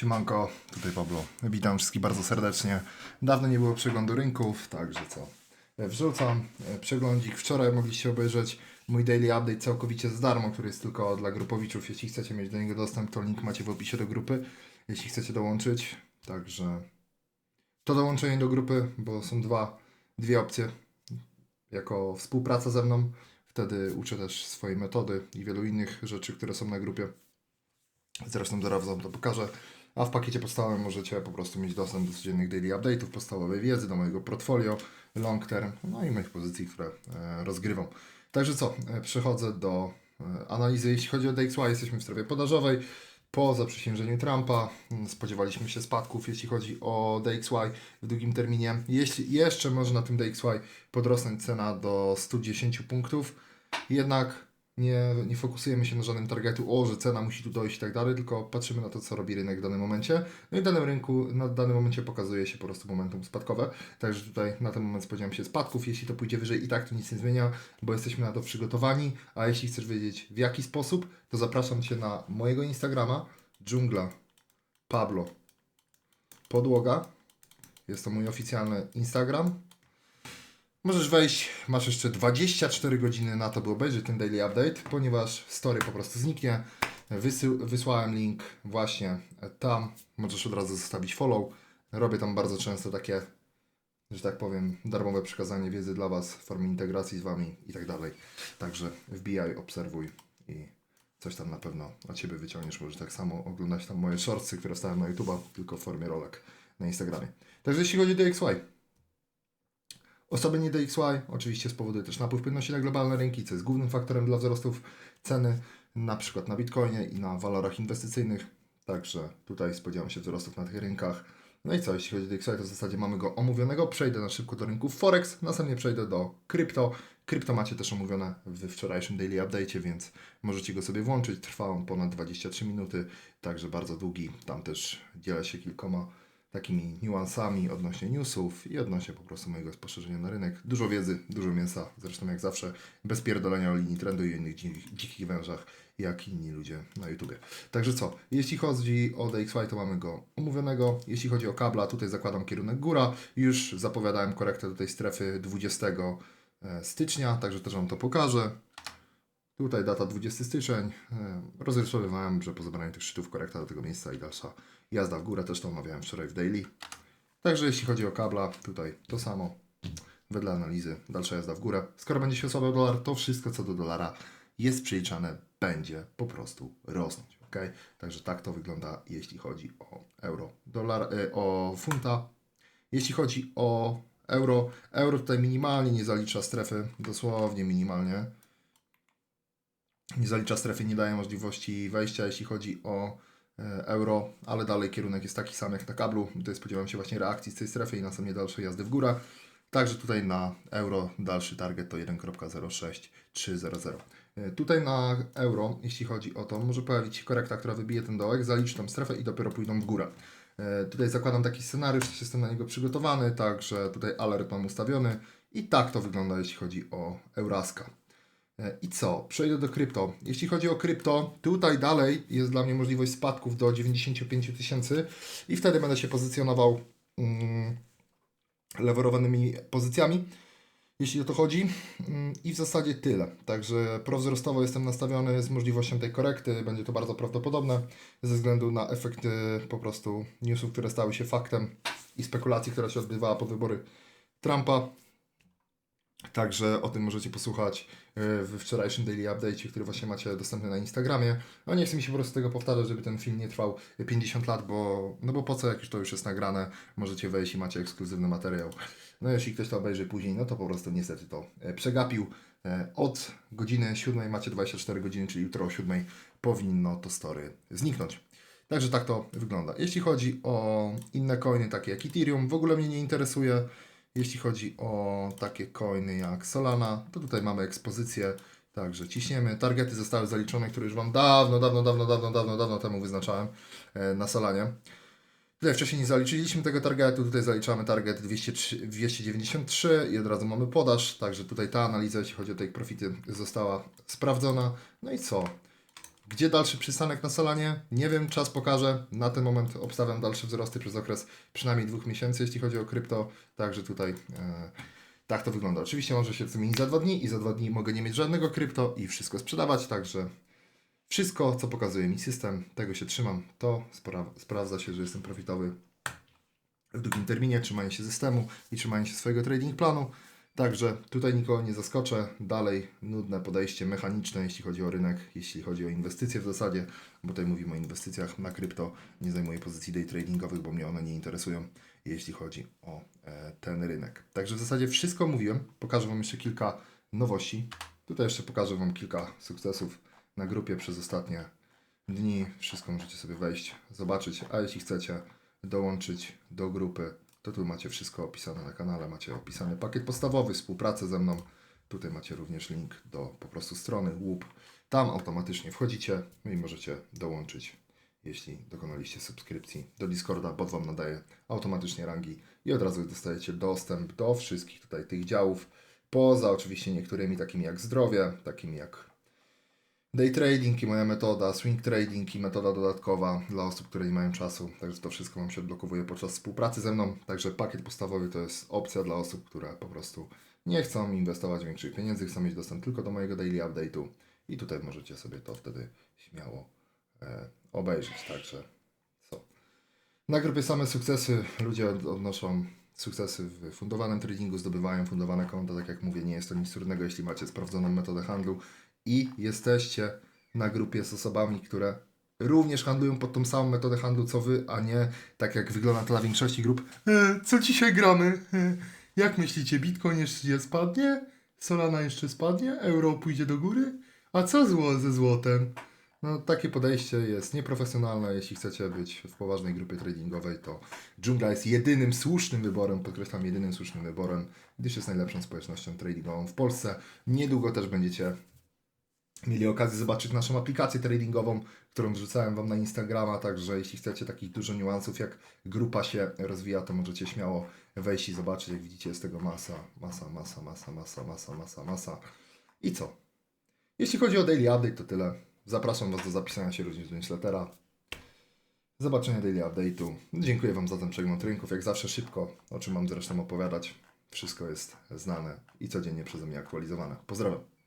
Siemanko, tutaj Pablo. Witam wszystkich bardzo serdecznie. Dawno nie było przeglądu rynków, także co? E, Wrzucam e, przeglądzik. Wczoraj mogliście obejrzeć mój daily update całkowicie za darmo, który jest tylko dla grupowiczów. Jeśli chcecie mieć do niego dostęp, to link macie w opisie do grupy. Jeśli chcecie dołączyć, także to dołączenie do grupy, bo są dwa, dwie opcje. Jako współpraca ze mną, wtedy uczę też swojej metody i wielu innych rzeczy, które są na grupie. Zresztą zaraz Wam to pokażę. A w pakiecie podstawowym możecie po prostu mieć dostęp do codziennych daily update'ów, podstawowej wiedzy, do mojego portfolio, long term, no i moich pozycji, które e, rozgrywam. Także co, e, przechodzę do e, analizy. Jeśli chodzi o DXY, jesteśmy w strefie podażowej. Po zaprzysiężeniu Trumpa mm, spodziewaliśmy się spadków, jeśli chodzi o DXY w długim terminie. Jeśli jeszcze może na tym DXY podrosnąć cena do 110 punktów, jednak nie, nie fokusujemy się na żadnym targetu, o, że cena musi tu dojść i tak dalej, tylko patrzymy na to, co robi rynek w danym momencie. No i w danym rynku, na danym momencie pokazuje się po prostu momentum spadkowe. Także tutaj na ten moment spodziewam się spadków. Jeśli to pójdzie wyżej, i tak to nic nie zmienia, bo jesteśmy na to przygotowani. A jeśli chcesz wiedzieć w jaki sposób, to zapraszam Cię na mojego Instagrama, dżungla Pablo Podłoga. Jest to mój oficjalny Instagram. Możesz wejść, masz jeszcze 24 godziny na to, by obejrzeć ten daily update, ponieważ story po prostu zniknie. Wysłałem link właśnie tam, możesz od razu zostawić follow. Robię tam bardzo często takie, że tak powiem, darmowe przekazanie wiedzy dla Was w formie integracji z Wami i tak dalej. Także wbijaj, obserwuj i coś tam na pewno od Ciebie wyciągniesz. Możesz tak samo oglądać tam moje shortsy, które wstałem na YouTube'a, tylko w formie rolek na Instagramie. Także jeśli chodzi o DXY, Osłabienie DXY oczywiście spowoduje też napływ płynności na globalne rynki, co jest głównym faktorem dla wzrostów ceny, na przykład na Bitcoinie i na walorach inwestycyjnych. Także tutaj spodziewam się wzrostów na tych rynkach. No i co, jeśli chodzi o DXY, to w zasadzie mamy go omówionego. Przejdę na szybko do rynków Forex, następnie przejdę do krypto. Krypto macie też omówione w wczorajszym daily update, więc możecie go sobie włączyć. Trwa on ponad 23 minuty, także bardzo długi. Tam też dzielę się kilkoma takimi niuansami odnośnie newsów i odnośnie po prostu mojego spostrzeżenia na rynek. Dużo wiedzy, dużo mięsa, zresztą jak zawsze, bez pierdolenia o linii trendu i innych dzikich, dzikich wężach, jak inni ludzie na YouTubie. Także co, jeśli chodzi o DXY, to mamy go omówionego. Jeśli chodzi o kabla, tutaj zakładam kierunek góra. Już zapowiadałem korektę do tej strefy 20 e, stycznia, także też Wam to pokażę. Tutaj data 20 styczeń. E, Rozrysowywałem, że po zebraniu tych szczytów korekta do tego miejsca i dalsza jazda w górę. Też to omawiałem wczoraj w daily. Także jeśli chodzi o kabla, tutaj to samo. Wedle analizy, dalsza jazda w górę. Skoro będzie się osłabiał dolar, to wszystko co do dolara jest przeliczane, będzie po prostu rosnąć. ok? Także tak to wygląda, jeśli chodzi o euro, dolar, e, o funta. Jeśli chodzi o euro, euro tutaj minimalnie nie zalicza strefy, dosłownie minimalnie nie zalicza strefy, nie daje możliwości wejścia, jeśli chodzi o e, euro, ale dalej kierunek jest taki sam jak na kablu. Tutaj spodziewam się właśnie reakcji z tej strefy i następnie dalszej jazdy w górę. Także tutaj na euro dalszy target to 1.06300. E, Tutaj na euro, jeśli chodzi o to, może pojawić się korekta, która wybije ten dołek, zaliczy tą strefę i dopiero pójdą w górę. E, Tutaj zakładam taki scenariusz, jestem na niego przygotowany, także tutaj alert mam ustawiony i tak to wygląda, jeśli chodzi o Euraska. E, I co? Przejdę do krypto. Jeśli chodzi o krypto, tutaj dalej jest dla mnie możliwość spadków do 95 000 tysięcy i wtedy będę się pozycjonował mm, lewerowanymi pozycjami, jeśli o to chodzi. Mm, I w zasadzie tyle. Także prowzrostowo jestem nastawiony z możliwością tej korekty. Będzie to bardzo prawdopodobne ze względu na efekty po prostu newsów, które stały się faktem i spekulacji, która się odbywała po wybory Trumpa. Także o tym możecie posłuchać e, w wczorajszym daily update, który właśnie macie dostępny na Instagramie. No nie chcę mi się po prostu tego powtarzać, żeby ten film nie trwał 50 lat, bo, no bo po co, jak już to już jest nagrane, możecie wejść i macie ekskluzywny materiał. No jeśli ktoś to obejrzy później, no to po prostu niestety to e, przegapił. E, Od godziny 7 macie 24 godziny, czyli jutro o 7 powinno to story zniknąć. Także tak to wygląda. Jeśli chodzi o inne coiny, takie jak Ethereum, w ogóle mnie nie interesuje. Jeśli chodzi o takie coiny jak Solana, to tutaj mamy ekspozycję, także ciśniemy. Targety zostały zaliczone, które już Wam dawno, dawno, dawno, dawno, dawno, dawno temu wyznaczałem e, na Solanie. Tutaj wcześniej nie zaliczyliśmy tego targetu, tutaj zaliczamy target 203, 293 i od razu mamy podaż, także tutaj ta analiza, jeśli chodzi o take profity, została sprawdzona. No i co? Gdzie dalszy przystanek na Solanie? Nie wiem, czas pokaże. Na ten moment obstawiam dalsze wzrosty przez okres przynajmniej dwóch miesięcy, jeśli chodzi o krypto. Także tutaj e, tak to wygląda. Oczywiście może się zmienić za dwa dni i za dwa dni mogę nie mieć żadnego krypto i wszystko sprzedawać, także wszystko, co pokazuje mi system, tego się trzymam. To spra- sprawdza się, że jestem profitowy w długim terminie, trzymanie się systemu i trzymanie się swojego trading planu. Także tutaj nikogo nie zaskoczę. Dalej nudne podejście mechaniczne, jeśli chodzi o rynek, jeśli chodzi o inwestycje w zasadzie, bo tutaj mówimy o inwestycjach na krypto. Nie zajmuję pozycji day tradingowych, bo mnie one nie interesują, jeśli chodzi o e, ten rynek. Także w zasadzie wszystko mówiłem. Pokażę Wam jeszcze kilka nowości. Tutaj jeszcze pokażę Wam kilka sukcesów na grupie przez ostatnie dni. Wszystko możecie sobie wejść, zobaczyć, a jeśli chcecie dołączyć do grupy, to tu macie wszystko opisane na kanale, macie opisany pakiet podstawowy, współpracę ze mną. Tutaj macie również link do po prostu strony łup. Tam automatycznie wchodzicie no i możecie dołączyć, jeśli dokonaliście subskrypcji do Discorda, bot Wam nadaje automatycznie rangi i od razu dostajecie dostęp do wszystkich tutaj tych działów, poza oczywiście niektórymi takimi jak zdrowie, takimi jak Day trading i moja metoda, swing trading i metoda dodatkowa dla osób, które nie mają czasu. Także to wszystko Wam się odblokowuje podczas współpracy ze mną. Także pakiet podstawowy to jest opcja dla osób, które po prostu nie chcą inwestować większych pieniędzy, chcą mieć dostęp tylko do mojego daily update'u i tutaj możecie sobie to wtedy śmiało e, obejrzeć. Także co? Na grupie same sukcesy ludzie od- odnoszą sukcesy w fundowanym tradingu, zdobywają fundowane konta. Tak jak mówię, nie jest to nic trudnego, jeśli macie sprawdzoną metodę handlu i jesteście na grupie z osobami, które również handlują pod tą samą metodę handlu co wy, a nie tak jak wygląda to dla większości grup. E, co dzisiaj gramy? E, jak myślicie, Bitcoin jeszcze spadnie? Solana jeszcze spadnie? Euro pójdzie do góry? A co zło ze złotem? No, takie podejście jest nieprofesjonalne. Jeśli chcecie być w poważnej grupie tradingowej, to dżungla jest jedynym słusznym wyborem, podkreślam, jedynym słusznym wyborem, gdyż jest najlepszą społecznością tradingową w Polsce. Niedługo też będziecie mieli okazję zobaczyć naszą aplikację tradingową, którą wrzucałem Wam na Instagrama, także jeśli chcecie takich dużo niuansów, jak grupa się rozwija, to możecie śmiało wejść i zobaczyć, jak widzicie, jest tego masa, masa, masa, masa, masa, masa, masa, masa. I co? Jeśli chodzi o Daily Update, to tyle. Zapraszam Was do zapisania się również do newslettera. Zobaczenia Daily Update'u. Dziękuję Wam za ten przegląd rynków. Jak zawsze szybko, o czym mam zresztą opowiadać. Wszystko jest znane i codziennie przeze mnie aktualizowane. Pozdrawiam.